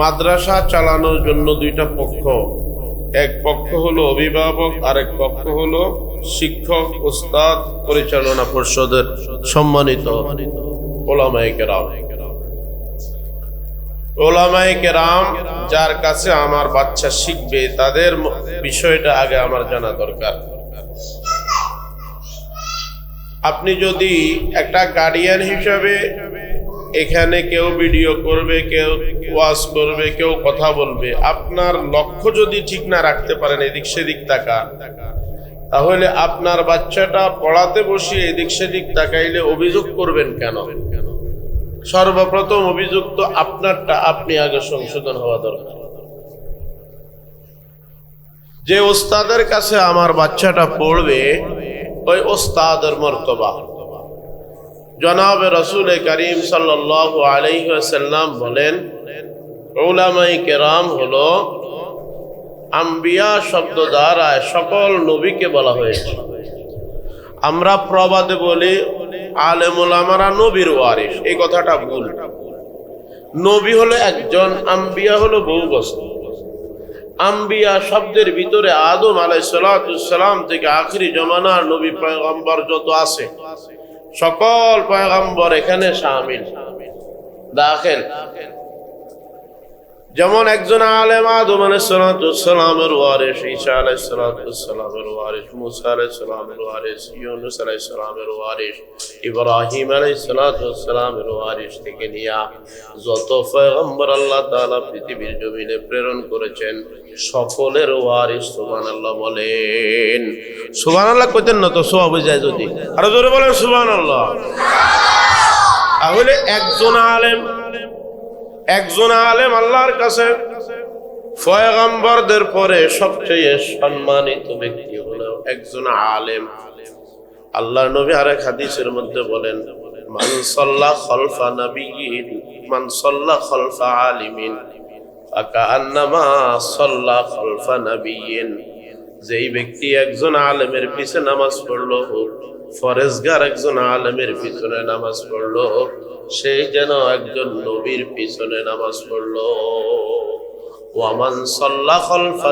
মাদ্রাসা চালানোর জন্য দুইটা পক্ষ। এক পক্ষ হলো অভিভাবক আর এক পক্ষ হলো শিক্ষক, ওস্তাদ, পরিচালনা পরিষদের সম্মানিত যার কাছে আমার বাচ্চা শিখবে, তাদের বিষয়টা আগে আমার জানা দরকার। আপনি যদি একটা গার্ডিয়ান হিসাবে এখানে কেউ ভিডিও করবে, কেউ ওয়াজ করবে, কেউ কথা বলবে। আপনার লক্ষ্য যদি ঠিক না রাখতে পারেন, এদিক সেদিক তাকা তাহলে আপনার বাচ্চাটা পড়াতে বসে এদিক সেদিক তাকাইলে অভিযোগ করবেন কেন? সর্বপ্রথম অভিযোগ তো আপনারটা, আপনি আগে সংশোধন হওয়া দরকার। যে ওস্তাদের কাছে আমার বাচ্চাটা পড়বে, ওই ওস্তাদের মর্তবা। জনাব রসুল করিম সাল্লাহ আলাইসাল্লাম বলেন ওলামাই কেরাম হলো আম্বিয়া শব্দ দ্বারা সকল নবীকে বলা হয়েছে। আমরা প্রবাদে বলি আলেমুল আমারা নবীর ওয়ারিস এই কথাটা ভুল। নবী হলো একজন, আম্বিয়া হলো বহু বছর আম্বিয়া শব্দের ভিতরে আদম আলাই সালাম থেকে আখরি জমানার নবী, পয়গম্বর যত আছে সকল পয়গম্বর এখানে সামিল। দাখেল। যেমন একজন আলেম আদম আলাইসালামের ওয়ারিস, ঈসা আলাইসালামের ওয়ারিস, মুসা আলাইসালামের ওয়ারিস, ইউনুস আলাইসালামের ওয়ারিস, ইব্রাহিম আলাইসালামের ওয়ারিস থেকে নিয়া যত পয়গম্বর আল্লাহ তাআলা পৃথিবীর জমিনে প্রেরণ করেছেন, সকলের ওয়ারিস সুবহানাল্লাহ বলেন। সুবহানাল্লাহ কইতেন না তো সোয়া বুঝায় যদি। আরও জোরে বলেন সুবহানাল্লাহ। তাহলে একজন আলেম একজন আলেম আল্লাহর কাছে ফয়গম্বরদের পরে সবচেয়ে সম্মানিত ব্যক্তি হলো একজন আলেম। আল্লাহ নবী আরেক হাদিসের মধ্যে বলেন খলফা খলফা আলিমিন যেই ব্যক্তি একজন আলেমের পিছে নামাজ পড়ল ফরেজগার একজন আলেমের পিছনে নামাজ পড়ল সে যেন একজন নবীর পিছনে নামাজ পড়ল। ওয়ামান সাল্লা খলফা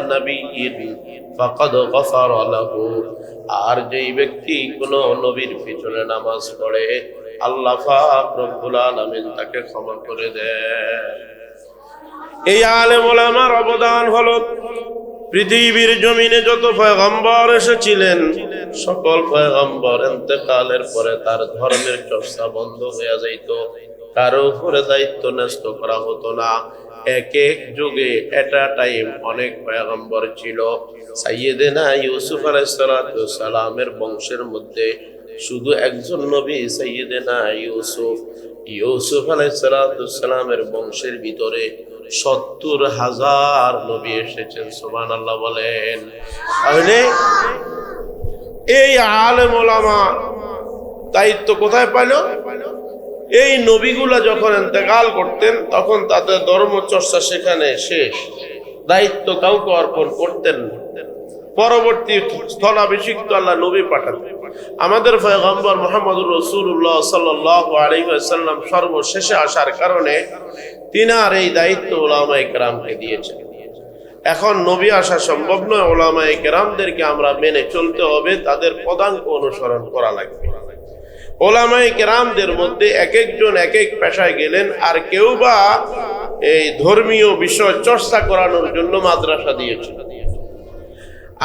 ফাকাদ গফারা আর যেই ব্যক্তি কোন নবীর পিছনে নামাজ পড়ে, আল্লাহ পাক রব্বুল আলামিন তাকে ক্ষমা করে দেয় এই আলেম ওলামার অবদান হলো পৃথিবীর জমিনে যত পয়গম্বর এসেছিলেন, সকল পয়গম্বর এতেকালের পরে তার ধর্মের চর্চা বন্ধ হয়ে যাইত। কারও উপরে দায়িত্ব ন্যস্ত করা হতো না। এক এক যুগে এটা টাইম অনেক পয়গম্বর ছিল। সাইয়েদেনা ইউসুফ আলাইসালামের বংশের মধ্যে শুধু একজন নবী, সাইয়েদেনা ইউসুফ। ইউসুফ আলাইসালামের বংশের ভিতরে সত্তর হাজার নবী এসেছেন সোমান আল্লাহ বলেন। তাহলে এই আলেম ওলামা দায়িত্ব কোথায় পাইল? এই নবীগুলা যখন এতেকাল করতেন, তখন তাদের ধর্ম চর্চা সেখানে শেষ। দায়িত্ব কাউকে অর্পণ করতেন পরবর্তী স্থলাভিষিক্ত আল্লাহ নবী পাঠাতেন। আমাদের পয়গম্বর মোহাম্মদুর রসুল্লাহ সাল্লাহ আলহিহাল্লাম সর্বশেষে আসার কারণে তিনার এই দায়িত্ব ওলামাই কেরামকে দিয়েছেন। এখন নবী আসা সম্ভব নয় ওলামাই কেরামদেরকে আমরা মেনে চলতে হবে, তাদের পদাঙ্ক অনুসরণ করা লাগবে। ওলামাই কেরামদের মধ্যে এক একজন এক এক পেশায় গেলেন, আর কেউ বা এই ধর্মীয় বিষয় চর্চা করানোর জন্য মাদ্রাসা দিয়েছেন।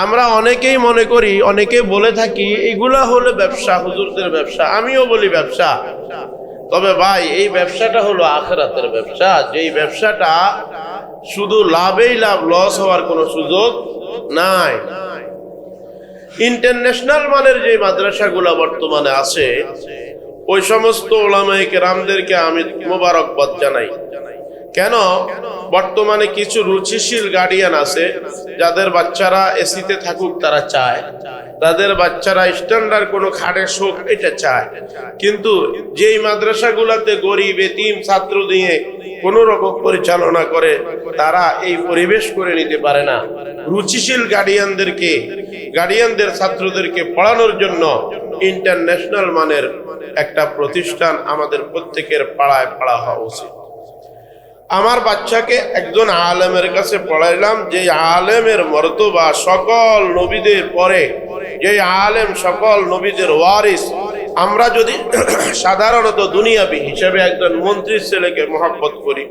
আমরা অনেকেই মনে করি, অনেকে বলে থাকি, এগুলা হলো ব্যবসা, হুজুরদের ব্যবসা, আমিও বলি ব্যবসা। তবে ভাই, এই ব্যবসাটা হলো আখরাতের ব্যবসা। যেই ব্যবসাটা শুধু লাভেই লাভ, লস হওয়ার কোনো সুযোগ নাই। ইন্টারন্যাশনাল মানের যে মাদ্রাসাগুলো বর্তমানে আছে, ওই সমস্ত ওলামাইকে রামদেরকে আমি মোবারকবাদ জানাই। কেন? বর্তমানে কিছু রুচিশীল গার্ডিয়ান আছে, যাদের বাচ্চারা এসিতে থাকুক তারা চায়। তাদের বাচ্চারা স্ট্যান্ডার্ড কোনো খাটে শোক এটা চায়। কিন্তু যেই মাদ্রাসাগুলোতে গরিব, এতিম ছাত্র দিয়ে কোনো রকম পরিচালনা করে, তারা এই পরিবেশ করে নিতে পারে না। রুচিশীল গার্ডিয়ানদেরকে গার্ডিয়ানদের ছাত্রদেরকে পড়ানোর জন্য ইন্টারন্যাশনাল মানের একটা প্রতিষ্ঠান আমাদের প্রত্যেকের পাড়ায় পাড়া হওয়া উচিত। আমার বাচ্চাকে একজন আলেমের কাছে পড়াইলাম যে আলেমের মর্তবা সকল নবীদের পরে যে আলেম সকল নবীদের ওয়ারিস। আমরা যদি সাধারণত দুনিয়াবি হিসেবে একজন মন্ত্রীর ছেলেকে মহাব্বত করি,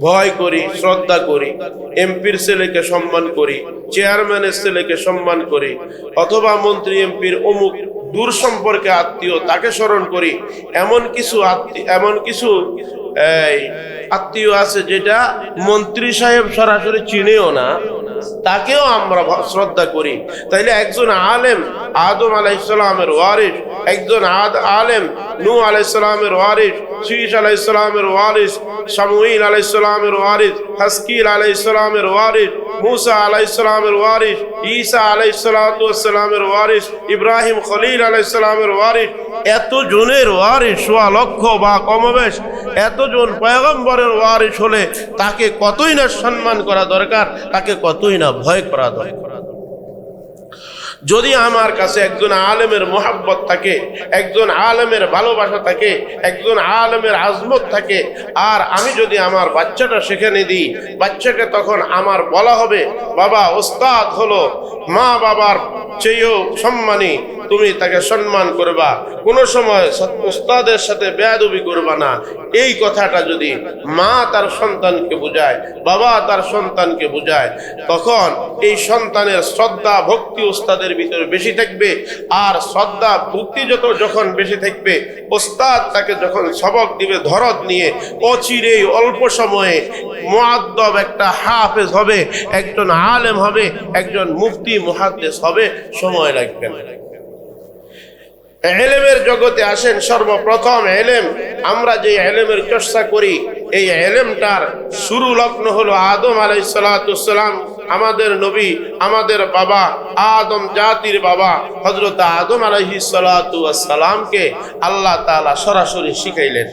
ভয় করি, শ্রদ্ধা করি, এমপির ছেলেকে সম্মান করি, চেয়ারম্যানের ছেলেকে সম্মান করি, অথবা মন্ত্রী এমপির অমুক দূর সম্পর্কে আত্মীয় তাকে স্মরণ করি। এমন কিছু এমন কিছু আত্মীয় আছে যেটা মন্ত্রী সাহেব সরাসরি চিনেও না, তাকেও আমরা শ্রদ্ধা করি। তাইলে একজন আলেম, আদম আলাইসালামের ওয়ারিস, একজন আদ, আলেম নু আলাইসালামের ওয়ারিস শীষ আলাইসালামের ওয়ারিস শামুইল আলাইসালামের ওয়ারিস, হাসকিল আলাইসালামের ওয়ারিস মুসা আলাইসালামের ওয়ারিস, ঈসা আলাইসালামের ওয়ারিস, ইব্রাহিম খলিল আলাইসালামের ওয়ারিস এত জনের ওয়ারিস সোয়া লক্ষ বা কমবেশ, এতজন পয়গম্বরের ওয়ারিস হলে তাকে কতই না সম্মান করা দরকার, তাকে কতই না ভয় করা দরকার। যদি আমার কাছে একজন আলেমের মোহাব্বত থাকে, একজন আলেমের ভালোবাসা থাকে, একজন আলেমের আজমত থাকে, আর আমি যদি আমার বাচ্চাটা সেখানে দিই, বাচ্চাকে তখন আমার বলা হবে, বাবা, ওস্তাদ হলো মা বাবার চেয়েও সম্মানী তুমি তাকে সম্মান করবা। কোনো সময় ওস্তাদের সাথে বেয়াদবি করবা না। এই কথাটা যদি মা তার সন্তানকে বুঝায়, বাবা তার সন্তানকে বুঝায়, তখন এই সন্তানের শ্রদ্ধা, ভক্তি ওস্তাদের ভিতরে বেশি থাকবে। আর শ্রদ্ধা, ভক্তি যত যখন বেশি থাকবে ওস্তাদ তাকে যখন সবক দিবে ধরত নিয়ে, অচিরেই অল্প সময়ে মুআদ্দব একটা হাফেজ হবে, একজন আলেম হবে, একজন মুফতি, মুহাদ্দেস হবে, সময় লাগবে না। এলেমের জগতে আসেন সর্বপ্রথম এলেম। আমরা যে এলেমের চর্চা করি, এই এলেমটার শুরু লগ্ন হলো আদম আলাইসালাম আমাদের নবী, আমাদের বাবা, আদম জাতির বাবা হজরত আদম আলাইহি সালামকে আল্লাহ তালা সরাসরি শিখাইলেন।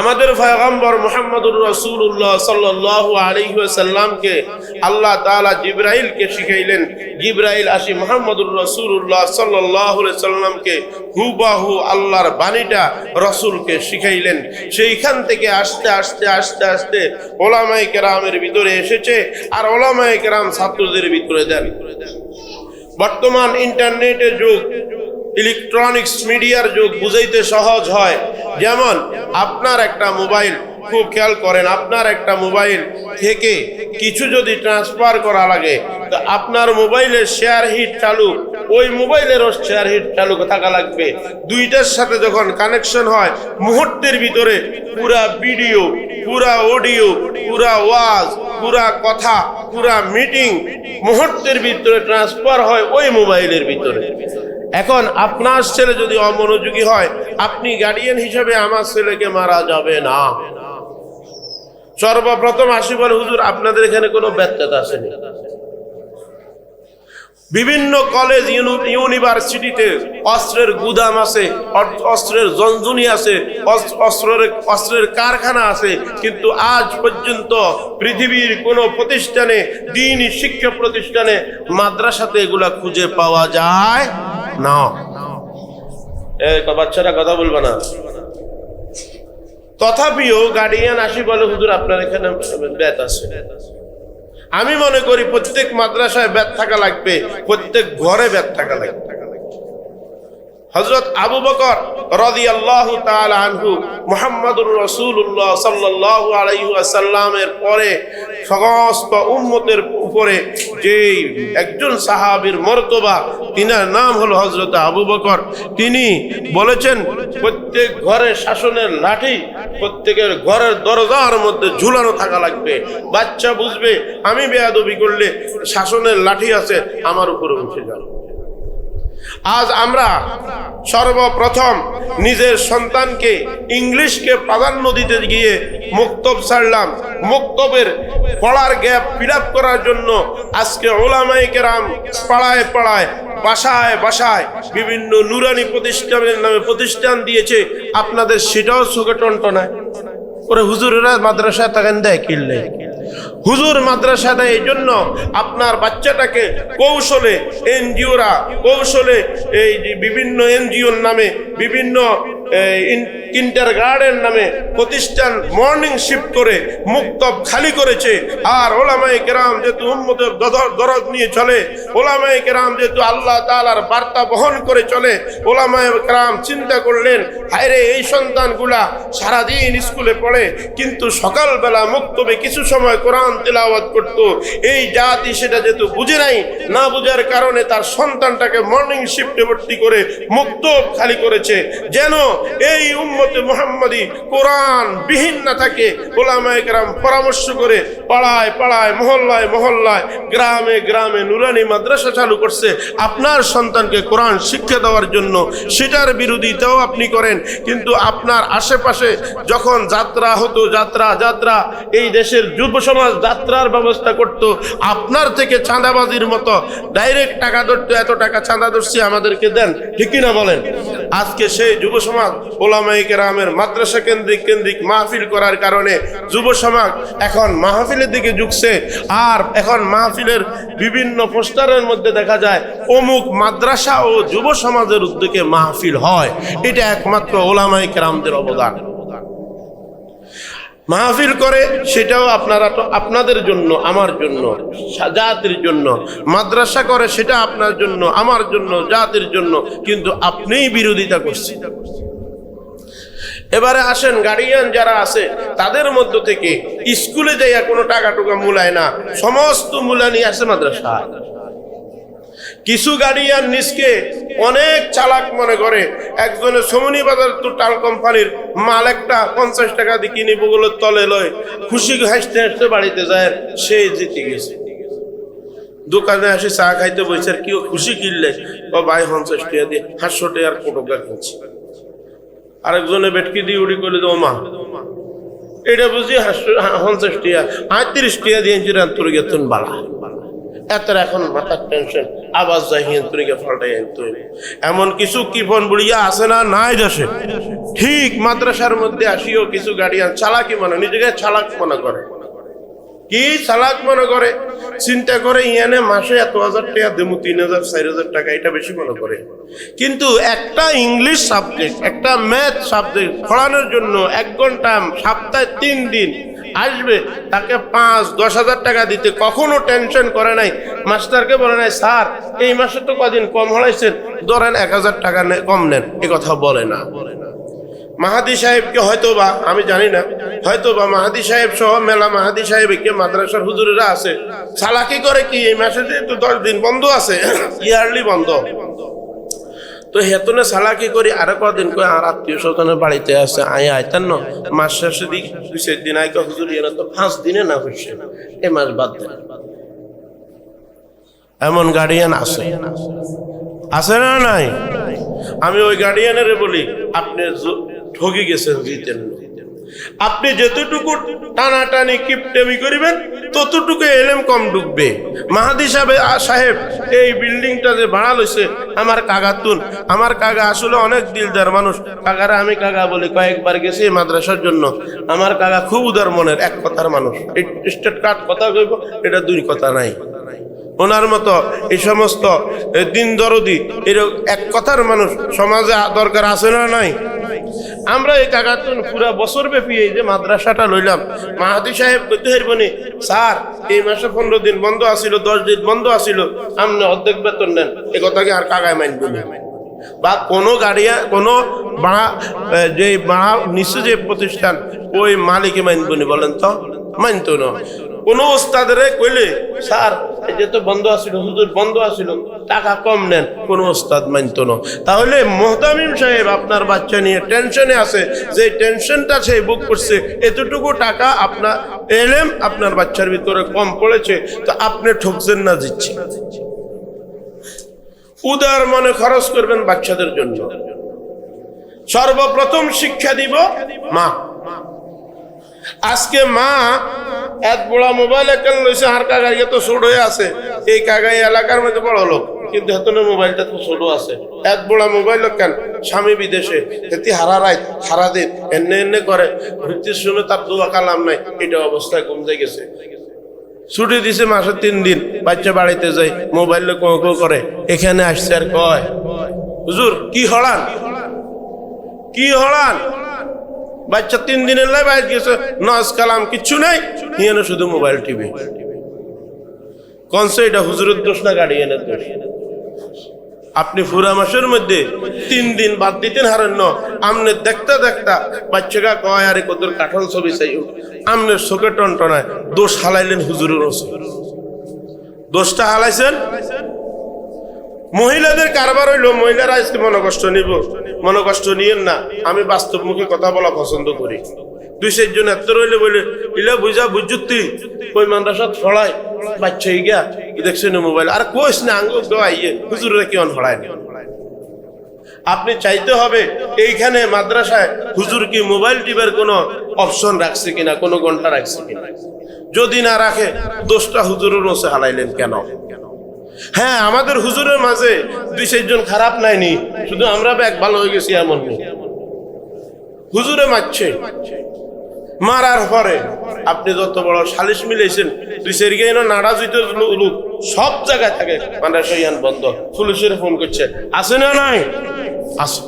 আমাদের পয়গম্বর মুহাম্মদুর রাসূলুল্লাহ সাল্লাল্লাহু আলাইহি ওয়াসাল্লামকে আল্লাহ তাআলা জিবরাইলকে শিখাইলেন। জিবরাইল আসি মুহাম্মদুর রাসূলুল্লাহ সাল্লাল্লাহু আলাইহি সাল্লামকে হুবাহু আল্লাহর বাণীটা রসুলকে শিখাইলেন। সেইখান থেকে আস্তে আস্তে আস্তে আস্তে ওলামায়ে কেরামের ভিতরে এসেছে আর ওলামায়ে কেরাম ছাত্রদের ভিতরে দেন। বর্তমান ইন্টারনেটের যুগ ইলেকট্রনিক্স মিডিয়ার যুগ বুঝাইতে সহজ হয়। যেমন, আপনার একটা মোবাইল, খুব খেয়াল করেন, আপনার একটা মোবাইল থেকে কিছু যদি ট্রান্সফার করা লাগে, তো আপনার মোবাইলের শেয়ার হিট চালু, ওই মোবাইলেরও শেয়ার হিট চালু থাকা লাগবে। দুইটার সাথে যখন কানেকশন হয়, মুহূর্তের ভিতরে পুরা ভিডিও পুরা অডিও পুরা ওয়াজ পুরা কথা, পুরা মিটিং মুহূর্তের ভিতরে ট্রান্সফার হয় ওই মোবাইলের ভিতরে। এখন আপনার ছেলে যদি অমনোযোগী হয়, আপনি গার্ডিয়ান হিসেবে আমার ছেলেকে মারা যাবে না। সর্বপ্রথম আসি বলে, হুজুর, আপনাদের এখানে কোনো ব্যর্থতা আসেনি? বিভিন্ন কলেজ ইউনিভার্সিটিতে অস্ত্রের গুদাম আছে অস্ত্রের জঞ্জুনি আছে, অস- অস্ত্রের অস্ত্রের কারখানা আছে, কিন্তু আজ পর্যন্ত পৃথিবীর কোনো প্রতিষ্ঠানে, দিনই শিক্ষা প্রতিষ্ঠানে মাদ্রাসাতে এগুলা খুঁজে পাওয়া যায়। না। বাচ্চারা কথা বলবে না। তথাপিও গার্ডিয়ান আসি বলে, হুজুর, আপনার এখানে ব্যাত আছে। আমি মনে করি প্রত্যেক মাদ্রাসায় ব্যাত থাকা লাগবে, প্রত্যেক ঘরে ব্যাথ থাকা লাগবে। হজরত আবু বকর রদি আল্লাহ আনহু মোহাম্মদুর রসুল্লাহ সাল্লাহ আলাইসাল্লামের পরে সমস্ত উম্মতের উপরে যেই একজন সাহাবীর মর্তবা, তিনার নাম হলো হজরত আবু বকর, তিনি বলেছেন, প্রত্যেক ঘরে শাসনের লাঠি, প্রত্যেকের ঘরের দরজার মধ্যে ঝুলানো থাকা লাগবে। বাচ্চা বুঝবে, আমি বেয়াদবি করলে শাসনের লাঠি আছে, আমার উপরে উঠে যাবে। আজ আমরা সর্বপ্রথম নিজের সন্তানকে ইংলিশকে প্রাধান্য দিতে গিয়ে মুক্তব ছাড়লাম। মুক্তবের পড়ার গ্যাপ ফিল করার জন্য আজকে ওলামাই কেরাম পাড়ায় পাড়ায়, বাসায় বাসায় বিভিন্ন নুরানি প্রতিষ্ঠানের নামে প্রতিষ্ঠান দিয়েছে। আপনাদের সেটাও চোখে টনটনায়। ওরা হুজুরেরা মাদ্রাসায় তাকান দেয় কিনলে হুজুর মাদ্রাসাটা এই জন্য আপনার বাচ্চাটাকে কৌশলে এনজিওরা কৌশলে এই বিভিন্ন এনজিওর নামে বিভিন্ন কিন্টার গার্ডেন নামে প্রতিষ্ঠান মর্নিং শিফট করে মুক্তব খালি করেছে। আর ওলামাই কেরাম যেহেতু উম্মতের দর- দরদ নিয়ে চলে ওলামাই কেরাম যেহেতু আল্লাহ তালার বার্তা বহন করে চলে ওলামাই কেরাম চিন্তা করলেন, হায়রে, এই সন্তানগুলা সারাদিন স্কুলে পড়ে, কিন্তু সকালবেলা মুক্তবে কিছু সময় কোরআন তেলাওয়াত করত। এই জাতি সেটা যেহেতু বুঝে নাই, না বুঝার কারণে তার সন্তানটাকে মর্নিং শিফটে ভর্তি করে মুক্ত খালি করেছে। যেন এই উম্মতে মোহাম্মদী কোরআন বিহীন না থাকে, ওলামায়ে কেরাম পরামর্শ করে পাড়ায় পাড়ায়, মহল্লায় মহল্লায়, গ্রামে গ্রামে নুরানি মাদ্রাসা চালু করছে। আপনার সন্তানকে কোরআন শিক্ষা দেওয়ার জন্য সেটার বিরোধিতাও আপনি করেন, কিন্তু আপনার আশেপাশে যখন যাত্রা হতো, যাত্রা যাত্রা, এই দেশের যুব সমাজ যাত্রার ব্যবস্থা করত। আপনার থেকে চাঁদাবাজির মতো ডাইরেক্ট টাকা ধরতো, এত টাকা চাঁদা ধরছি, আমাদেরকে দেন। ঠিক কিনা বলেন? আজকে সেই যুব সমাজ ওলামাই কেরামের মাদ্রাসা কেন্দ্রিক কেন্দ্রিক মাহফিল করার কারণে যুব সমাজ এখন মাহফিলের দিকে ঝুঁকছে। আর এখন মাহফিলের বিভিন্ন পোস্টারের মধ্যে দেখা যায়, অমুক মাদ্রাসা ও যুব সমাজের উদ্যোগে মাহফিল হয়। এটা একমাত্র ওলামাই কেরামদের অবদান। মাহফিল করে, সেটাও আপনারা তো আপনাদের জন্য, আমার জন্য, জাতির জন্য। মাদ্রাসা করে, সেটা আপনার জন্য, আমার জন্য, জাতির জন্য। কিন্তু আপনিই বিরোধিতা করছেন। এবারে আসেন গার্ডিয়ান যারা আছে, তাদের মধ্য থেকে স্কুলে যাইয়া কোনো টাকা টুকা মূলায় না। সমস্ত মূলা নিয়ে আসে মাদ্রাসা কিছু গার্ডিয়ান নিজকে অনেক চালাক মনে করে। একজনে সমনি বাজার টাল কোম্পানির মাল একটা পঞ্চাশ টাকা দিয়ে কিনে বগুলোর তলে লয়। খুশি হাসতে হাসতে বাড়িতে যায়, সে জিতে গেছে। দোকানে আসে চা খাইতে বসে, আর কেউ খুশি কিনলে, ও ভাই পঞ্চাশ টাকা দিয়ে হাঁসশো টাকার কোটোকা কিনছে। আরেকজনে বেটকি দিয়ে উড়ি করলে তো মা এটা বুঝি পঞ্চাশ টিয়া আটত্রিশ টিয়া দিয়ে গেতন বাড়া এত এখন মাথার টেনশন আবার যাই হিন তুই আনতে এমন কিছু কিপন বুড়িয়া আছে না? নাই দেশে ঠিক মাদ্রাসার মধ্যে আসিও কিছু গার্ডিয়ান চালাকি মনে, নিজেকে চালাক মনে করে। কি চালাক মনে করে? চিন্তা করে, ইয়ানে মাসে এত হাজার টাকা দেবো, তিন হাজার, চার হাজার টাকা, এটা বেশি মনে করে। কিন্তু একটা ইংলিশ সাবজেক্ট, একটা ম্যাথ সাবজেক্ট পড়ানোর জন্য এক ঘণ্টা, সপ্তাহে তিন দিন আসবে, তাকে পাঁচ, দশ হাজার টাকা দিতে কখনো টেনশন করে নাই। মাস্টারকে বলে নাই, স্যার, এই মাসে তো কদিন কম হলাইছেন, ধরেন এক হাজার টাকা কম নেন। এ কথা বলে না বলে না। মাহাদি সাহেবকে হয়তো বা আমি জানি না হয়তো বা মাহাদি সাহেব সহ মেলা মাহাদি সাহেবকে মাদ্রাসার হুজুরেরা আছে। চালাকি করে কি এই মাসে যেহেতু দশ দিন বন্ধ আছে, ইয়ারলি বন্ধ। তো হেতনে চালাকি করি আরও কদিন আর আত্মীয় স্বজনের বাড়িতে আছে আই আইতান মাস শেষে দিক দুই দিন আগে হুজুর এরা তো পাঁচ দিনে না হইছে, এ মাস বাদ দেন। এমন গার্ডিয়ান আছে। আছে না নাই? আমি ওই গার্ডিয়ানের বলি, আপনি ঠকে গেছেন জিতেন। আপনি যতটুকু টানাটানি কিপটেমি করিবেন, ততটুকু এলেম কম ঢুকবে মাহাদি সাহেব সাহেব, এই বিল্ডিংটা যে ভাড়া লইছে, আমার কাকা তুন, আমার কাকা আসলে অনেক দিলদার মানুষ। কাকারা আমি কাকা বলি, কয়েকবার গেছি মাদ্রাসার জন্য। আমার কাকা খুব উদার মনের, এক কথার মানুষ। স্টেট কার্ড কথা কইব? এটা দুই কথা নাই। ওনার মতো এই সমস্ত দিন দরদি এরকম এক কথার মানুষ সমাজে দরকার আছে না নাই? আমরা এই কাকাতুন পুরা বছর ব্যাপী এই যে মাদ্রাসাটা লইলাম। মাহাদি সাহেব কইতে হারবনি স্যার, এই মাসে পনেরো দিন বন্ধ আছিল দশ দিন বন্ধ আছিল আপনি অর্ধেক বেতন নেন। এ কথাকে আর কাকায় মাইনব না? বা কোনো গাড়িয়া, কোনো বাড়া যে বাড়া নিচে যে প্রতিষ্ঠান, ওই মালিকে মানব নি বলেন তো? মানতো না। কোন ওস্তাদের কইলে, স্যার যে তো বন্ধ আছিল, হুজুর বন্ধ আছিল, টাকা কম নেন। কোন ওস্তাদ মানতো না। তাহলে মোহতামিম সাহেব আপনার বাচ্চা নিয়ে টেনশনে আছে যে টেনশনটা সে বুক করছে, এতটুকু টাকা আপনার এলেম আপনার বাচ্চার ভিতরে কম পড়েছে, তো আপনি ঠকছেন না দিচ্ছি। উদার মনে খরচ করবেন বাচ্চাদের জন্য। সর্বপ্রথম শিক্ষা দিব মা। আজকে মা এত বড় মোবাইল একাল লইছে আর কাগাই তো ছোট হয়ে আছে। এই কাগাই এলাকার মধ্যে বড় লোক, কিন্তু হেতনে মোবাইলটা তো ছোট আছে। এত বড় মোবাইল কেন স্বামী বিদেশে, এতে হারা রাত হারা দিন এনে এনে করে। হইতে শুনে তার দোয়া কালাম নাই, এটা অবস্থায় কমতে গেছে। ছুটি দিছে মাসে তিন দিন, বাচ্চা বাড়িতে যাই মোবাইল কো কো করে, এখানে আসছে আর কয়? হুজুর, কি হড়ান কি হড়ান বাচ্চা তিন দিনের লাই বাইর গেছে নজ কালাম, কিচ্ছু নাই। হিয়ানো শুধু মোবাইল টিভি কনসে এটা হুজুরের দোষ না গার্ডিয়ানের দোষ? আপনি ফুরা মাসের মধ্যে তিন দিন বাদ দিতেন হারণ্য আমনে দেখতে দেখতা বাচ্চাকা কয়, আরে কত কাঠন ছবি চাই আমনের চোখে টনটনায় দোষ হালাইলেন হুজুরের দোষটা হালাইছেন? মহিলাদের কারবার হইল, মহিলারা আজকে মনোকষ্ট নিব। মনোকষ্ট নিয়েন না। আমি বাস্তব মুখে কথা বলা পছন্দ করি। দুই চারজন এত রইলে বলে, ইলা বুঝা বুঝুতি ওই মাদ্রাসাত ফড়াই, বাচ্চা গিয়া দেখছেন মোবাইল। আর কোস না আঙ্গ আইয়ে হুজুরে কেমন ফড়ায় না। আপনি চাইতে হবে, এইখানে মাদ্রাসায় হুজুর কি মোবাইল টিপের কোনো অপশন রাখছে কিনা, কোনো ঘণ্টা রাখছে কিনা? যদি না রাখে, দোষটা হুজুরের রসে হালাইলেন কেন? হ্যাঁ আমাদের হুজুরের মাঝে দুই চারজন খারাপ নাইনি, শুধু আমরা ব্যাগ ভালো হয়ে গেছি এমন হুজুরে মারছে, মারার পরে আপনি যত বড় সালিশ মিলেছেন দুই সেরিগে নাড়া জুইতে লোক সব জায়গায় থাকে সইয়ান বন্ধ ফোন করছে, আছে না নাই? আছে।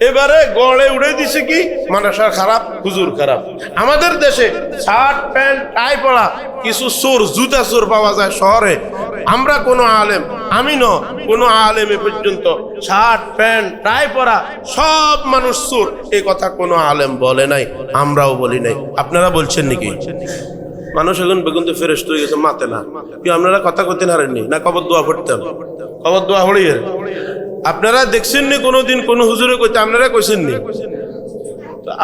এবারে গড়ে উড়ে দিছে কি? মাদ্রাসা খারাপ, হুজুর খারাপ। আমাদের দেশে শার্ট, প্যান্ট, টাই পড়া কিছু চোর, জুতা চোর পাওয়া যায় শহরে। আমরা কোনো আলেম, আমি ন, কোনো আলেম এ পর্যন্ত শার্ট, প্যান্ট, টাই পরা সব মানুষ চোর। এ কথা কোনো আলেম বলে নাই, আমরাও বলি নাই। আপনারা বলছেন নাকি? মানুষ এখন বেগুন তো ফেরেস্ট হয়ে গেছে, মাতে না। কি, আপনারা কথা কইতে হারেননি? না কবর দোয়া পড়তেন কবর দোয়া হড়িয়ে আপনারা দেখছেন নি কোনোদিন? কোন হুজুরে কইতে আপনারা কইছেন নি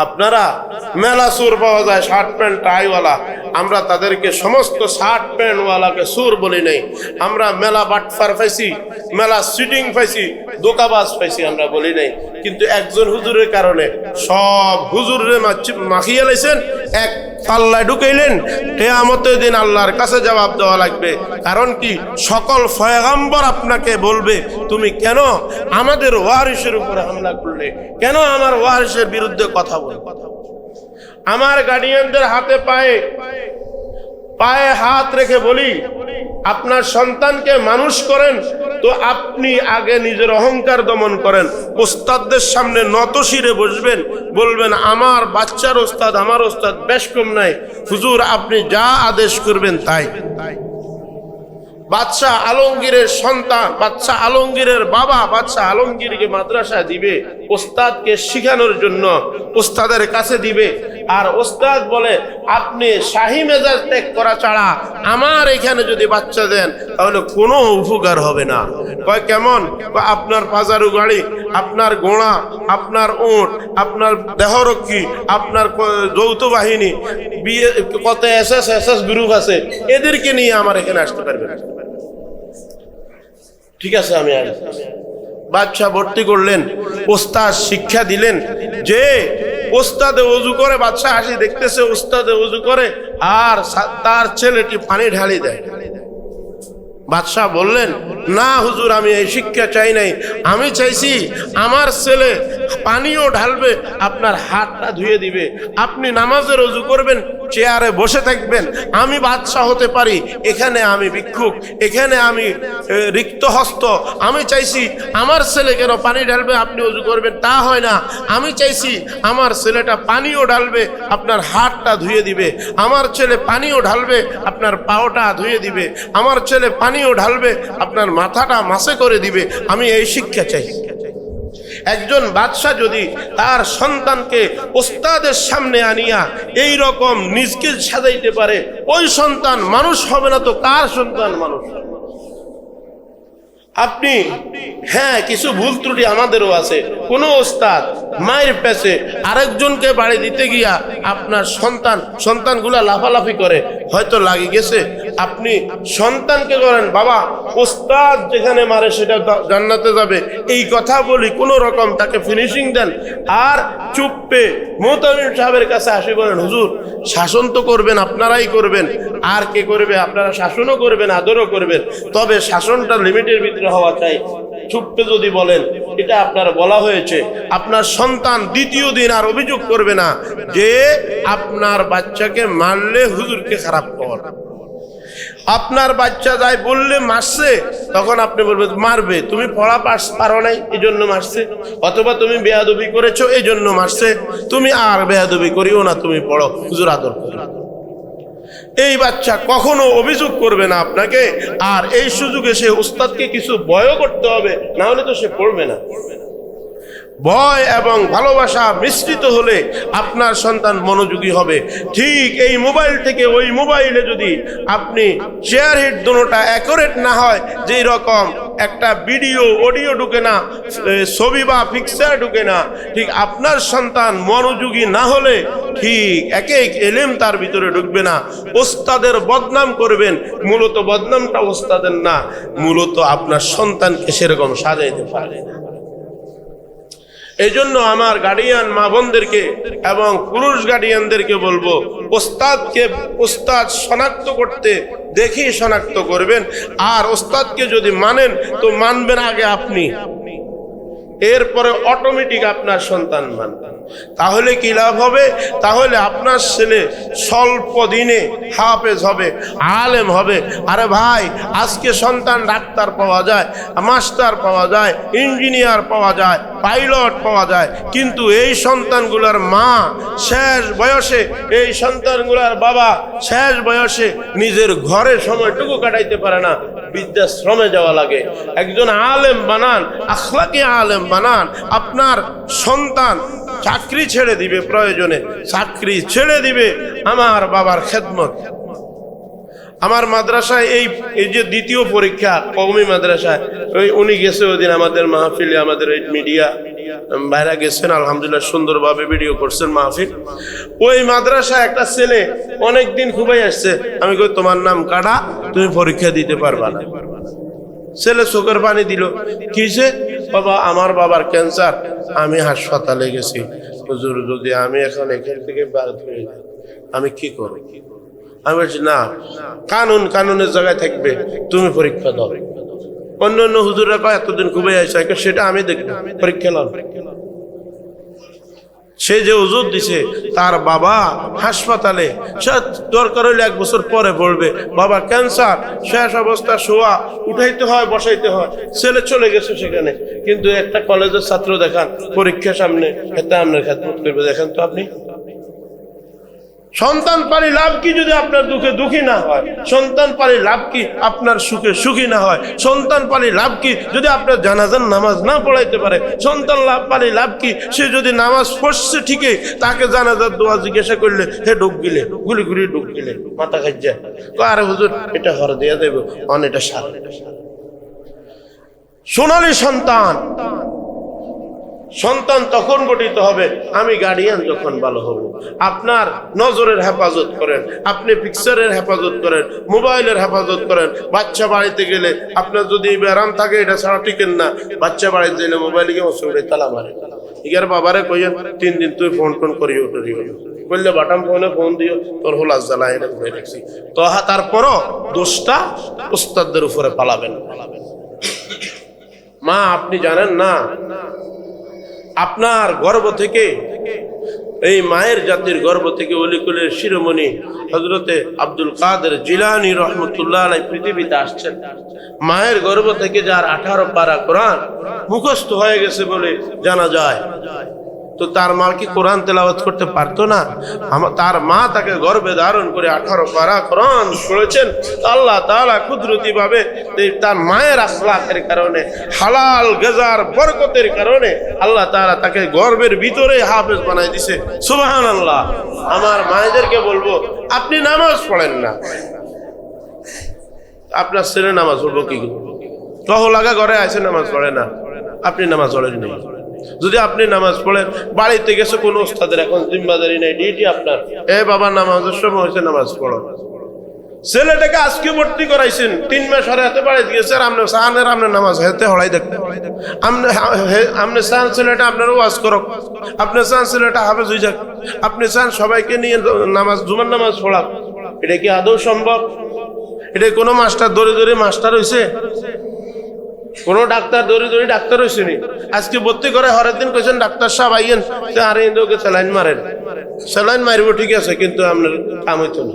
আপনারা মেলা সুর পাওয়া যায় শার্ট প্যান্ট টাইওয়ালা। আমরা তাদেরকে সমস্ত শার্ট প্যান্টওয়ালাকে সুর বলি নাই। আমরা মেলা বাটফার পাইছি, মেলা সিটিং পাইছি, দোকাবাজ পাইছি আমরা বলি নাই। কিন্তু একজন হুজুরের কারণে সব হুজুরে মাখিয়ে লাইছেন, এক পাল্লায় ঢুকাইলেন। কেয়ামতের দিন আল্লাহর কাছে জবাব দেওয়া লাগবে। কারণ কি? সকল ফয়গাম্বর আপনাকে বলবে, তুমি কেন আমাদের ওয়ারিসের উপরে হামলা করলে? কেন আমার ওয়ারিসের বিরুদ্ধে কথা বল। আমার গার্ডিয়ানদের হাতে পায়ে পায়ে হাত রেখে বলি আপনার সন্তানকে মানুষ করেন তো আপনি আগে নিজের অহংকার দমন করেন। ওস্তাদদের সামনে নত শিরে বসবেন বলবেন আমার বাচ্চার ওস্তাদ আমার ওস্তাদ বেশ কম নাই। হুজুর আপনি যা আদেশ করবেন তাই তাই। বাচ্চা আলমগীরের সন্তান, বাচ্চা আলমগীরের বাবা, বাচ্চা আলমগীরকে মাদ্রাসা দিবে, ওস্তাদকে শিখানোর জন্য ওস্তাদের কাছে দিবে। আর ওস্তাদ বলে, আপনি শাহি মেজাজ ত্যাগ করা ছাড়া আমার এখানে যদি বাচ্চা দেন, তাহলে কোনো উপকার হবে না। কয়, কেমন? আপনার পাজারু গাড়ি, আপনার গোড়া আপনার উঁট, আপনার দেহরক্ষী, আপনার যৌথ বাহিনী, বিয়ে, কত S S S S group আছে, এদেরকে নিয়ে আমার এখানে আসতে পারবেন। ঠিক আছে, আমি আসছি। বাচ্চা ভর্তি করলেন, ওস্তাদ শিক্ষা দিলেন, যে ওস্তাদে উজু করে বাচ্চা হাসি দেখতেছে, ওস্তাদে উজু করে, আর তার ছেলেটি পানি ঢালি দেয়। বাদশাহ বললেন, না হুজুর, আমি এই শিক্ষা চাই নাই। আমি চাইছি আমার ছেলে পানিও ঢালবে, আপনার হাতটা ধুয়ে দিবে। আপনি নামাজের অজু করবেন, চেয়ারে বসে থাকবেন। আমি বাদশাহ হতে পারি, এখানে আমি ভিক্ষুক, এখানে আমি রিক্ত হস্ত আমি চাইছি আমার ছেলে কেন পানি ঢালবে, আপনি অজু করবেন, তা হয় না। আমি চাইছি আমার ছেলেটা পানিও ঢালবে, আপনার হাতটা ধুয়ে দিবে। আমার ছেলে পানিও ঢালবে, আপনার পাওটা ধুয়ে দিবে। আমার ছেলে পানিও ঢালবে, আপনার মাথাটা মাসে করে দিবে, আমি এই শিক্ষা চাই। একজন বাদশাহ যদি তার সন্তানকে ওস্তাদের সামনে আনিয়া এই রকম নিজকে সাজাইতে পারে, ওই সন্তান মানুষ হবে না তো কার সন্তান মানুষ আপনি হ্যাঁ কিছু ভুল ত্রুটি আমাদেরও আছে। কোন ওস্তাদ মায়ের পেছে আরেকজনকে বাড়ি দিতে গিয়া আপনার সন্তান, সন্তানগুলা লাফালাফি করে, হয়তো লাগে গেছে। আপনি সন্তানকে করেন, বাবা, ওস্তাদ যেখানে মারে সেটা জান্নাতে যাবে। এই কথা বলি, কোন রকম তাকে ফিনিশিং দেন। আর চুপে মোহতামিম সাহেবের কাছে আসি বলেন, হুজুর, শাসন তো করবেন, আপনারাই করবেন। আর কে করবে? আপনারা শাসনও করবেন, আদরও করবেন। তবে শাসনটা লিমিটের ভিতরে হওয়া চাই। চুপে যদি বলেন, এটা আপনার বলা হয়েছে। আপনার সন্তান দ্বিতীয় দিন আর অভিযোগ করবে না যে আপনার বাচ্চাকে মারলে হুজুরকে খারাপ কর। আপনার বাচ্চা যাই বললে মারছে, তখন আপনি বলবেন, মারবে। তুমি পড়া পাস পারো নাই এই জন্য মারছে। অথবা তুমি বেয়াদবি করেছ এই জন্য মারছে। তুমি আর বেয়াদবি করিও না, তুমি পড়ো। হুজুর আদর করো। এই বাচ্চা কখনো অভিযোগ করবে না আপনাকে। আর এই সুযোগে সে উস্তাদকে কিছু ভয়ও করতে হবে না হলে তো সে পড়বে না। ভয় এবং ভালোবাসা মিশ্রিত হলে আপনার সন্তান মনোযোগী হবে। ঠিক এই মোবাইল থেকে ওই মোবাইলে যদি আপনি শেয়ার হিট দুটোটা অ্যাকোরেট না হয়, যেই রকম একটা ভিডিও অডিও ঢুকে না ছবি বা পিকচার ঢুকে না, ঠিক আপনার সন্তান মনোযোগী না হলে ঠিক এক এক এলেম তার ভিতরে ঢুকবে না। ওস্তাদের বদনাম করবেন, মূলত বদনামটা ওস্তাদের না, মূলত আপনার সন্তানকে সেরকম সাজাইতে পারে না। এই জন্য আমার গার্ডিয়ান মা বোনদেরকে এবং পুরুষ গার্ডিয়ানদেরকে বলব, ওস্তাদকে, ওস্তাদ শনাক্ত করতে দেখেই শনাক্ত করবেন। আর ওস্তাদকে যদি মানেন, তো মানবেন আগে আপনি। এরপরে অটোমেটিক আপনার সন্তান মানবেন। তাহলে কি লাভ হবে? তাহলে আপনার ছেলে স্বল্প দিনে হাফেজ হবে, আলেম হবে। আরে ভাই, আজকে সন্তান ডাক্তার পাওয়া যায়, মাস্টার পাওয়া যায়, ইঞ্জিনিয়ার পাওয়া যায়, পাইলট পাওয়া যায়, কিন্তু এই সন্তানগুলোর মা শেষ বয়সে, এই সন্তানগুলোর বাবা শেষ বয়সে নিজের ঘরে সময়টুকু কাটাইতে পারে না। বৃদ্ধাশ্রমে যাওয়া লাগে। একজন আলেম বানান, আখলাকি আলেম বানান, আপনার সন্তান চাকরি ছেড়ে দিবে প্রয়োজনে, চাকরি ছেড়ে দিবে আমার বাবার খেদমত। আমার মাদ্রাসায় এই এই যে দ্বিতীয় পরীক্ষা কৌমি মাদ্রাসায়, ওই উনি গেছে ওই দিন আমাদের মাহফিলে, আমাদের এই মিডিয়া বাইরা গেছেন, আলহামদুলিল্লাহ সুন্দরভাবে ভিডিও করছেন মাহফিল। ওই মাদ্রাসায় একটা ছেলে অনেক দিন খুবই আসছে, আমি কই, তোমার নাম কাটা তুমি পরীক্ষা দিতে পারবা না। ছেলে চোখের পানি দিল। কিসে বাবা, আমার বাবার ক্যান্সার আমি হাসপাতালে গেছি। হুজুর, যদি আমি এখন এখান থেকে বার হয়ে যাই, আমি কি করব? আমি বলছি, না, কানুন, কানুনের জায়গায় থাকবে, তুমি পরীক্ষা দাও। অন্য অন্য হুজুররা কয়, এতদিন খুবই আসে সেটা আমি দেখব। পরীক্ষা নাও। সে যে ওজুর দিছে, তার বাবা হাসপাতালে, সে দরকার হইলে এক বছর পরে পড়বে বাবা, ক্যান্সার, শেষ অবস্থা, শোয়া, উঠাইতে হয়, বসাইতে হয়। ছেলে চলে গেছে সেখানে। কিন্তু একটা কলেজের ছাত্র দেখান, পরীক্ষা সামনে এটা আপনার খেদমত করবে। দেখেন তো আপনি। সন্তান পারি লাভ কি যদি আপনার দুঃখে দুঃখী না হয়? সন্তান পারি লাভ কি আপনার সুখে সুখী না হয়? সন্তান পারি লাভ কি যদি আপনার জানাজান নামাজ না পড়াইতে পারে? সন্তান লাভ পারি লাভ কি? সে যদি নামাজ পড়ছে ঠিকই, তাকে জানাজার দোয়া জিজ্ঞাসা করলে হে ডুব গিলে, গুলি গুলি ডুব গিলে, মাথা খাইছে আরে হুজুর, এটা হর দিয়া দেব, অন এটা সার। সোনালী সন্তান সন্তান তখন গঠিত হবে, আমি গার্ডিয়ান যখন ভালো হব। আপনার নজরের হেফাজত করেন, আপনি পিকচারের হেফাজত করেন, মোবাইলের হেফাজত করেন। বাচ্চা বাড়িতে গেলে আপনার যদি ব্যারাম থাকে, এটা ছাড়া টিকেন না। বাচ্চা বাড়িতে গেলে মোবাইলে গিয়ে ওসরে তালা মারে। ইগার বাবারে কইয়েন, তিন দিন তুই ফোন টোন করিও টরিও। বললে, বাটাম ফোনে ফোন দিও, তোর হলাস জ্বালা এটা ঘুরে রাখছি। তো তারপরও দোষটা উস্তাদদের উপরে পালাবেন। মা, আপনি জানেন না আপনার গর্ব থেকে, এই মায়ের জাতির গর্ব থেকে অলিকুলের শিরোমণি হজরতে আব্দুল কাদের জিলানি রহমতুল্লাহ আলাই পৃথিবীতে আসছেন। মায়ের গর্ব থেকে যার আঠারো পারা কোরআন মুখস্থ হয়ে গেছে বলে জানা যায়। তো তার মা কি কোরআন তেলাওয়াত করতে পারতো না? তার মা তাকে গর্ভে ধারণ করে আঠারো পারা কোরআন পড়েছেন। আল্লাহ তাআলা কুদরতি ভাবে তার মায়ের আখলাকের কারণে, হালাল গজার বরকতের কারণে আল্লাহ তাআলা তাকে গর্ভের ভিতরে হাফেজ বানাই দিছে। সুবহান আল্লাহ আমার মায়েদেরকে বলব, আপনি নামাজ পড়েন না। আপনার ছেলে নামাজ পড়ব কি কহ লাগা ঘরে আছে নামাজ পড়ে না। আপনি নামাজ পড়েন নি। যদি আপনি নামাজ পড়েন বাড়িতে গেছে কোনো ওস্তাদের এখন জিম্মাদারি নেই, ডিউটি আপনার। এ বাবা, নামাজের সময় হয়েছে নামাজ পড়ো। ছেলেটাকে আজকে ভর্তি করাইছেন, তিন মাস হরে হাতে বাড়ি দিয়েছে, আর আপনি সাহানের আপনার নামাজ হেতে হড়াই দেখতে আপনি আপনি চান ছেলেটা আপনার ওয়াজ করো আপনি চান ছেলেটা হাফেজ হয়ে যাক। আপনি চান সবাইকে নিয়ে নামাজ, জুমার নামাজ পড়াক। এটা কি আদৌ সম্ভব? এটা কোনো মাস্টার ধরে ধরে মাস্টার হয়েছে কোন ডাক্তার, দৌড়ি দৌড়ি ডাক্তার হয়েছে নি আজকে ভর্তি করে হরের দিন কইছেন, ডাক্তার সাহেব আইয়েন আরে ইন্দোকে স্যালাইন মারেন। স্যালাইন মারবো ঠিক আছে, কিন্তু আপনার কাম হইতো না।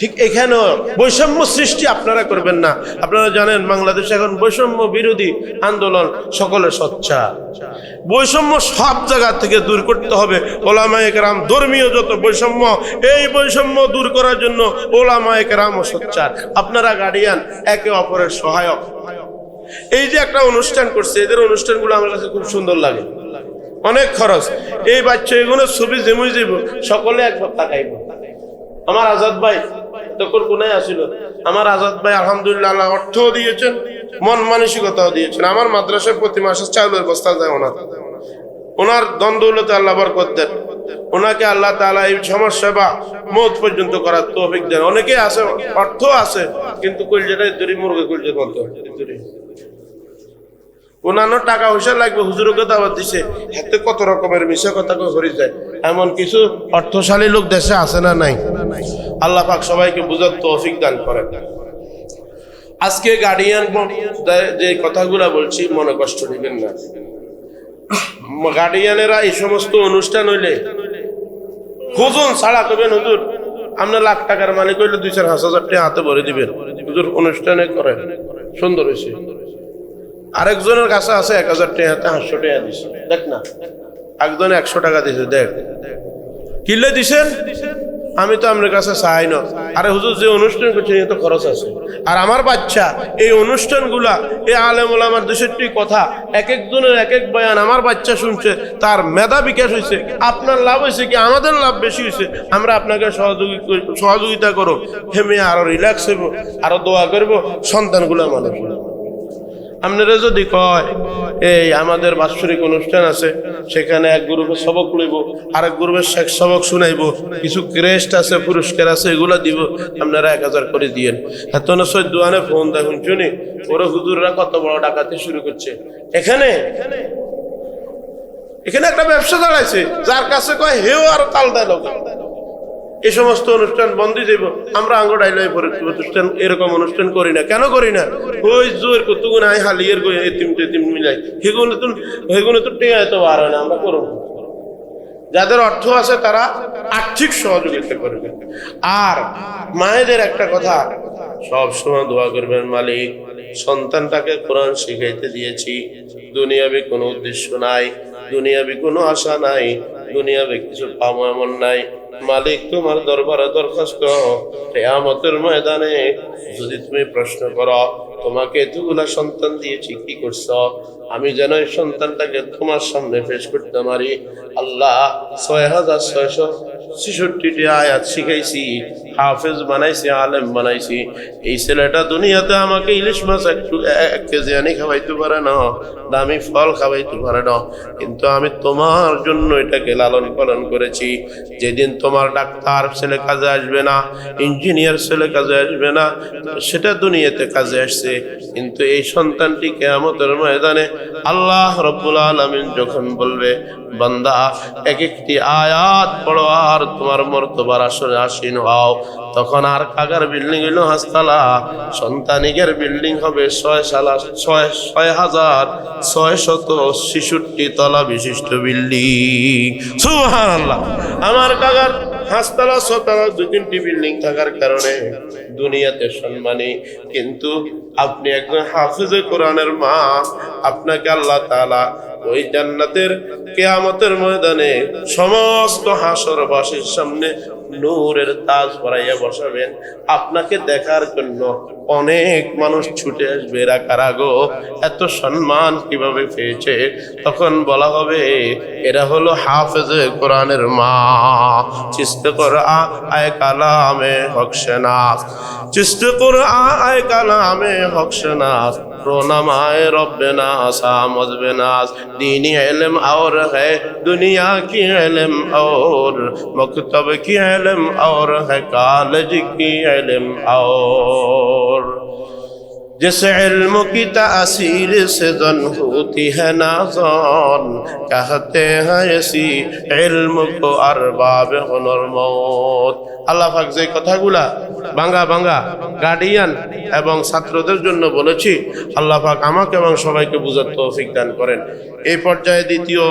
ঠিক এখানেও বৈষম্য সৃষ্টি আপনারা করবেন না। আপনারা জানেন, বাংলাদেশে এখন বৈষম্য বিরোধী আন্দোলন সকলে সচ্ছা বৈষম্য সব জায়গা থেকে দূর করতে হবে। ওলামা একরাম ধর্মীয় যত বৈষম্য, এই বৈষম্য দূর করার জন্য ওলামা একরাম ও সোচ্চার। আপনারা গার্ডিয়ান একে অপরের সহায়ক। এই যে একটা অনুষ্ঠান করছে, এদের অনুষ্ঠানগুলো আমার কাছে খুব সুন্দর লাগে। অনেক খরচ। এই বাচ্চা এগুলো ছবি যেমন যাব সকলে একবার তাকাইব আমার আজাদ ভাই তখন কোনায় আসিল? আমার আজাদ ভাই আলহামদুলিল্লাহ অর্থও দিয়েছেন, মন মানসিকতাও দিয়েছেন। আমার মাদ্রাসায় প্রতি মাসে চাউলের বস্তা যায় ওনার। ওনার দ্বন্দ্বলতে আল্লাহ বরকত দেন। ওনাকে আল্লাহ তাআলা এই সমাজ সেবা মৌত পর্যন্ত করার তৌফিক দেন। অনেকে আছে অর্থ আছে, কিন্তু কলজাটাই দড়ি মুরগে কলজের মতো। অন্যান্য টাকা পয়সা লাগবে, হুজুরকে দাওয়াত দিছে। হাতে কত রকমের মিশা কথা হয়ে যায়। এমন কিছু অর্থশালী লোক দেশে আছে না নাই? আল্লাহ পাক সবাইকে বুঝার তৌফিক দান করেন। আজকে গার্ডিয়ান যে কথাগুলা বলছি, মনে কষ্ট নেবেন না। গার্ডিয়ানেরা এই সমস্ত অনুষ্ঠান হইলে খুঁজুন ছাড়া করবেন হুজুর। আপনার লাখ টাকার মালিক হইলে দুই চার হাজার টাকা হাতে ভরে দিবেন। হুজুর, অনুষ্ঠানে করেন। সুন্দর হয়েছে। আরেকজনের কাছে আছে এক হাজার টাকা হাতে হাঁসশো টাকা দিছে। দেখ না, একজনে একশো টাকা দিছে, দেখ। কিনলে দিছেন? আমি তো আপনার কাছে চাই না। আরে হুজুর, যে অনুষ্ঠান করছে তো খরচ আছে। আর আমার বাচ্চা, এই অনুষ্ঠানগুলা, এই আলেম আমার দেশেরটি কথা, এক একজনের এক এক বয়ান আমার বাচ্চা শুনছে, তার মেধা বিকাশ হয়েছে। আপনার লাভ হয়েছে কি? আমাদের লাভ বেশি হয়েছে। আমরা আপনাকে সহযোগী সহযোগিতা করো হেমে আরও রিল্যাক্স হইব, আরও দোয়া করব, সন্তানগুলো মানুষ। আপনারা যদি কয়, এই আমাদের বাৎসরিক অনুষ্ঠান আছে, সেখানে এক গ্রুপে সবক লইব, আরেক গ্রুপের শেখ সবক শুনাইব, কিছু ক্রেস্ট আছে, পুরস্কার আছে, এগুলা দিব, আপনারা এক হাজার করে দিয়েন। এত না সই দোয়ানে ফোন, দেখুন শুনি, ওরা হুজুররা কত বড় ডাকাতি শুরু করছে। এখানে এখানে একটা ব্যবসা দাঁড়াইছে, যার কাছে কয়, হেও আর তাল দেয় লোক। এই সমস্ত অনুষ্ঠান বন্ধই যাইব আমরা আঙ্গডাইলে অনুষ্ঠান এরকম অনুষ্ঠান করি না। কেন করি না? ওই জোর কতগুণ আই হালিয়ের গই এতিম টেতিম মিলাই। সেগুলো তো সেগুলো তো টেয়া তো আর না, আমরা করব। যাদের অর্থ আছে তারা আর্থিক সহযোগিতা করবে। আর মায়েদের একটা কথা, সব সময় দোয়া করবেন মালিক, সন্তানটাকে কোরআন শিখাইতে দিয়েছি। দুনিয়াবি কোনো উদ্দেশ্য নাই, দুনিয়াবি কোনো আশা নাই, দুনিয়াবি কিছু পাবো এমন নাই। মালিক তোমার দরবারে দরখাস্ত। কেয়ামতের ময়দানে যদি তুমি প্রশ্ন করো, তোমাকে এতগুলা সন্তান দিয়েছি, কি করছ? আমি যেন এই সন্তানটাকে তোমার সামনে পেশ করতে পারি। আল্লাহ ছয় হাজার ছয়শো ছেষট্টিটি আয়াত শিখাইছি, হাফেজ বানাইছি, আলেম বানাইছি। এই ছেলেটা দুনিয়াতে আমাকে ইলিশ মাছ একটু এক কেজি আনি খাওয়াইতে পারে না, দামি ফল খাওয়াইতে পারে না। কিন্তু আমি তোমার জন্য এটাকে লালন পালন করেছি। যেদিন তোমার ডাক্তার ছেলে কাজে আসবে না, ইঞ্জিনিয়ার ছেলে কাজে আসবে না, সেটা দুনিয়াতে কাজে আসছে। কিন্তু এই সন্তানটি কেয়ামতের ময়দানে আল্লাহ রব্বুল আলমিন যখন বলবে, বান্দা, এক একটি আয়াত পড়ো আর তোমার মর্তবার আসনে আসীন হও। তখন আর কাগার বিল্ডিং হইল হাসতালা। সন্তানিকের বিল্ডিং হবে ছয় সালা ছয় ছয় হাজার ছয় শত ছিষট্টি তলা বিশিষ্ট বিল্ডিং আমার কাগার হাসতালা ছতলা দু তিনটি বিল্ডিং থাকার কারণে দুনিয়াতে সম্মানী। কিন্তু আপনি একজন হাফিজে কোরআনের মা, আপনাকে আল্লাহ তালা ওই জান্নাতের কেয়ামতের ময়দানে সমস্ত হাসরবাসীর সামনে নূরের তাজ পরাইয়া বসাবেন। আপনাকে দেখার জন্য অনেক মানুষ ছুটে আসবে এরা কারাগো এত সম্মান কীভাবে পেয়েছে? তখন বলা হবে, এরা হলো হাফেজে কোরআনের মা। চিস্ত কর আয় কালামে হকসেনাস চিস্ত কর আয় কালামে হকসেনাস رونمائے رب ناس آمد بناس، دینی علم اور ہے، دنیا کی علم اور، مکتب کی علم اور ہے، کالج کی علم اور۔ جس علم کی تاثیر سے زن ہوتی ہے نازان کہتے ہیں اسی علم کو ارباب ہنر موت আল্লাহ পাক যে কথাগুলা বাঙ্গা বাঙ্গা গার্ডিয়ান এবং ছাত্রদের জন্য বলেছি, আল্লাহ পাক আমাকে এবং সবাইকে বুঝার তৌফিক দান করেন। এই পর্যায়ে দ্বিতীয়